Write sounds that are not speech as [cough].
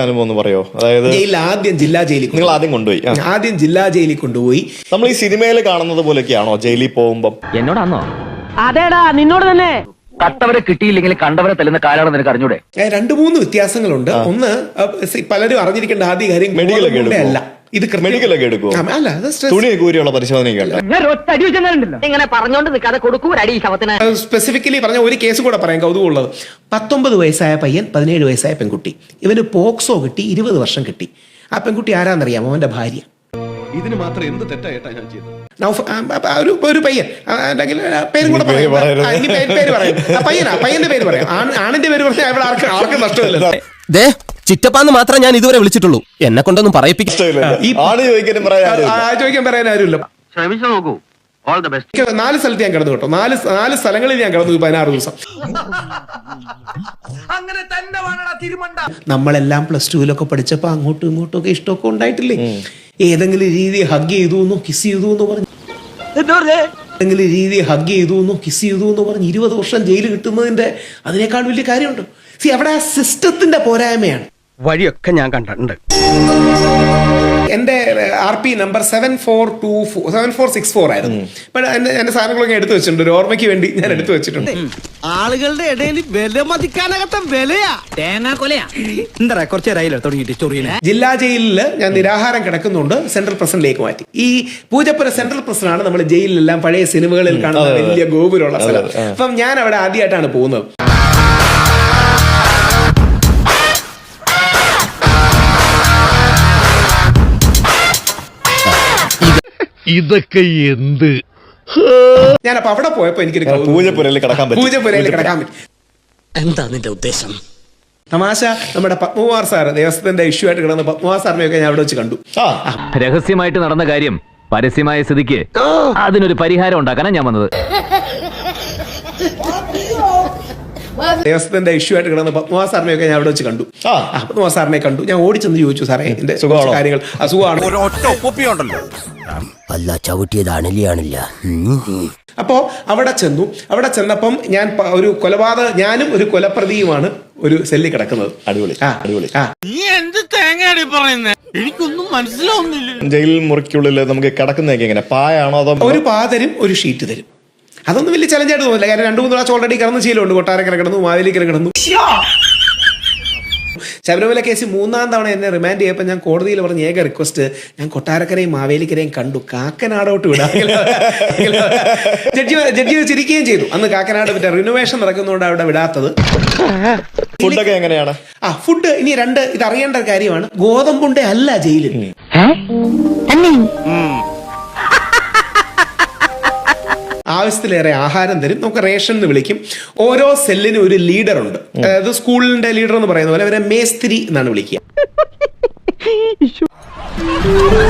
അനുഭവം ഒന്ന് പറയോ? അതായത് ജയിലിൽ ആദ്യം ജില്ലാ ജയിലിൽ നിങ്ങൾ ആദ്യം കൊണ്ടുപോയി ആ. ആദ്യം ജില്ലാ ജയിലിൽ കൊണ്ടുപോയി. നമ്മൾ ഈ സിനിമയിൽ കാണുന്നത് പോലെയൊക്കെയാണോ? ജയിലിൽ എന്നോടാന്നോ? അതേടാ നിന്നോട് തന്നെ. കട്ടവരെ കിട്ടിയില്ലെങ്കിൽ കണ്ടവരെ തെല്ലുന്ന കാലാണ് നിനക്ക് അറിഞ്ഞൂടെ? ഏ, രണ്ട് മൂന്ന് വ്യത്യാസങ്ങളുണ്ട്. ഒന്ന് അഹ് സി- പലരും അറിഞ്ഞിരിക്കേണ്ട ആദ്യ കാര്യം Medical ഒക്കെ ഗോതമ്പിന്റെ എടുക്കുമോ? അല്ല. ഇത് ഒക്കെ എടുക്കുമോ? അല്ല അത് stress- തുണിയൊക്കെ ഊരിയുള്ള പരിശോധനയൊക്കെ ഇങ്ങനെ പറഞ്ഞോണ്ട് നിൽക്കാതെ കൊടുക്കൂ ഒരു അടി ശവത്തിന്. സ്പെസിഫിക്കലി പറഞ്ഞ ഒരു കേസ് കൂടെ പറയാൻ കൗതുകമുള്ളത്. പത്തൊമ്പത് വയസ്സായ പയ്യൻ പതിനേഴ് വയസ്സായ പെൺകുട്ടി. ഇവന് പോക്സോ കിട്ടി ഇരുപത് വർഷം കിട്ടി. ആ പെൺകുട്ടി ആരാന്നറിയാമോ? അവന്റെ ഭാര്യ. ഇതിന് മാത്രം എന്ത് തെറ്റായിട്ടാണ് ഞാൻ ചെയ്തത്? ഒരു ഒരു പയ്യൻ. അല്ലെങ്കിൽ പേരും കൂടെ പറയാം. പറയരുത്. ആ, പേര് പേര് പറയാം ആ, പയ്യനാ പയ്യന്റെ പേര് പറയാം. ആണ് ആണിന്റെ പേര് പറഞ്ഞാൽ ഇവിടെ ആർക്കും ആർക്കും നഷ്ടമില്ല ദേ ചിറ്റപ്പാന്ന് മാത്രം ഞാൻ ഇതുവരെ വിളിച്ചിട്ടുള്ളൂ. എന്നെ കൊണ്ടൊന്നും പറയിപ്പിക്ക ഇഷ്ടമില്ലല്ലോ. ഈ- ആണ് ചോദിക്കാനും ചോദിക്കാൻ പറയാൻ ആരുമില്ല. ശ്രമിച്ചു നോക്കൂ. ഓൾ ദ ബെസ്റ്റ് നാല് സ്ഥലത്ത് ഞാൻ കിടന്നു കേട്ടോ. നാല് നാല് സ്ഥലങ്ങളിൽ ഞാൻ കിടന്നു പതിനാറ് ദിവസം. നമ്മളെല്ലാം പ്ലസ് ടുവിലൊക്കെ പഠിച്ചപ്പോ അങ്ങോട്ടും ഇങ്ങോട്ടും ഒക്കെ ഇഷ്ടമൊക്കെ ഉണ്ടായിട്ടില്ലേ? ഏതെങ്കിലും രീതി ഹഗ് ചെയ്തു എന്നോ കിസ് ചെയ്തു എന്ന് പറഞ്ഞു? ഏതെങ്കിലും രീതി ഹഗ് ചെയ്തു എന്നോ കിസ് ചെയ്തു എന്ന് പറഞ്ഞ് ഇരുപത് വർഷം ജയിൽ കിട്ടുന്നതിന്റെ അതിനേക്കാൾ വലിയ കാര്യമുണ്ട്? സി അവിടെ ആ സിസ്റ്റത്തിന്റെ പോരായ്മയാണ്. വഴിയൊക്കെ ഞാൻ കണ്ടിട്ടുണ്ട്. എന്റെ R P number seven four two four seven four six four ആയിരുന്നു. അപ്പോൾ എന്റെ എന്റെ സാധനങ്ങളൊക്കെ എടുത്തു വെച്ചിട്ടുണ്ട്. ഒരു ഓർമ്മയ്ക്ക് വേണ്ടി ഞാൻ എടുത്തു വെച്ചിട്ടുണ്ട്. ആളുകളുടെ ഇടയിൽ വില മതിക്കാനകത്ത വിലയാ. തേങ്ങാ കൊലയാ. എന്താ കുറച്ച് തുടങ്ങിയിട്ട് ചൊറിയനെ ജില്ലാ ജയിലിൽ ഞാൻ നിരാഹാരം കിടക്കുന്നുണ്ട്. സെൻട്രൽ പ്രസിഡന്റിലേക്ക് മാറ്റി. ഈ പൂജപ്പുര സെൻട്രൽ പ്രസിഡന്റാണ് നമ്മൾ ജയിലിലെല്ലാം പഴയ സിനിമകളിൽ കാണുന്ന വലിയ ഗോപുരമുള്ള സ്ഥലം. അപ്പം ഞാൻ അവിടെ ആദ്യമായിട്ടാണ് പോകുന്നത്. ഇതൊക്കെ എന്ത്? ഞാൻ അപ്പൊ അവിടെ പോയപ്പോ എനിക്ക്. പൂജപ്പുരയിൽ കിടക്കാൻ പറ്റും. പൂജപ്പുരയിൽ കിടക്കാൻ പറ്റും. എന്താ നിന്റെ ഉദ്ദേശം? തമാശ നമ്മുടെ പത്മകുമാർ സാർ ദേവസ്വത്തിന്റെ ഇഷ്യൂ ആയിട്ട് കിടന്ന പത്മകുമാർ സാറിനെയൊക്കെ ഞാൻ അവിടെ വെച്ച് കണ്ടു. രഹസ്യമായിട്ട് നടന്ന കാര്യം പരസ്യമായ സ്ഥിതിക്ക് അതിനൊരു പരിഹാരം ഉണ്ടാക്കാനാണ് ഞാൻ വന്നത്. ദേവസ്വത്തിന്റെ ഇഷ്യൂ ആയിട്ട് കിടന്ന പത്മകുമാർ സാറിനെയൊക്കെ ഞാൻ അവിടെ വെച്ച് കണ്ടു. ആ. പത്മകുമാർ സാറിനെ കണ്ടു. ഞാൻ ഓടിച്ചെന്ന് ചോദിച്ചു സാറേ എന്റെ കാര്യങ്ങൾ. അസുഖമാണ് അല്ല ചവിട്ടിയതാണില്ല അപ്പോ അവിടെ ചെന്നു. അവിടെ ചെന്നപ്പം ഞാൻ ഒരു കൊലപാതക ഞാനും ഒരു കൊലപ്രതിയുമാണ് ഒരു സെല്ലി കിടക്കുന്നത്. അടിപൊളി ആ അടിപൊളി. ആ. ജയിലിൽ മുറിക്കുള്ളിൽ നമുക്ക് കിടക്കുന്നതൊക്കെ എങ്ങനെ? പായാണോ അതോ ഒരു പാതരും ഒരു ഷീറ്റ് തരും. അതൊന്നും വലിയ ചലഞ്ചായിട്ട് തോന്നില്ല കാരണം രണ്ടു മൂന്ന് പ്രാവശ്യം ഓൾറെഡി കിടന്ന് ശീലമുണ്ട്. കൊട്ടാരക്കര കിടന്നു മാവേലിക്കര കിടന്നു. ശബരിമല കേസ് മൂന്നാം തവണ എന്നെ റിമാൻഡ് ചെയ്യപ്പോൾ ഞാൻ കോടതിയിൽ പറഞ്ഞ ഏക റിക്വസ്റ്റ് ഞാൻ കൊട്ടാരക്കരയും മാവേലിക്കരയും കണ്ടു. കാക്കനാടോട്ട് വിടാം. ജഡ്ജി ജഡ്ജി ചിരിക്കുകയും ചെയ്തു. അന്ന് കാക്കനാട് മറ്റേ റിനോവേഷൻ നടക്കുന്നതുകൊണ്ട് അവിടെ വിടാത്തത്. ഫുഡൊക്കെ എങ്ങനെയാണ്? ആ ഫുഡ് ഇനി രണ്ട് ഇത് അറിയേണ്ട ഒരു കാര്യമാണ്. ഗോതമ്പുണ്ട അല്ല ജയിലിൽ. ആവശ്യത്തിലേറെ ആഹാരം തരും. നമുക്ക് റേഷൻ എന്ന് വിളിക്കും. ഓരോ സെല്ലിനും ഒരു ലീഡർ ഉണ്ട്. അതായത് സ്കൂളിന്റെ ലീഡർ എന്ന് പറയുന്ന പോലെ അവരെ മേസ്ത്രി എന്നാണ് വിളിക്കുക. [laughs]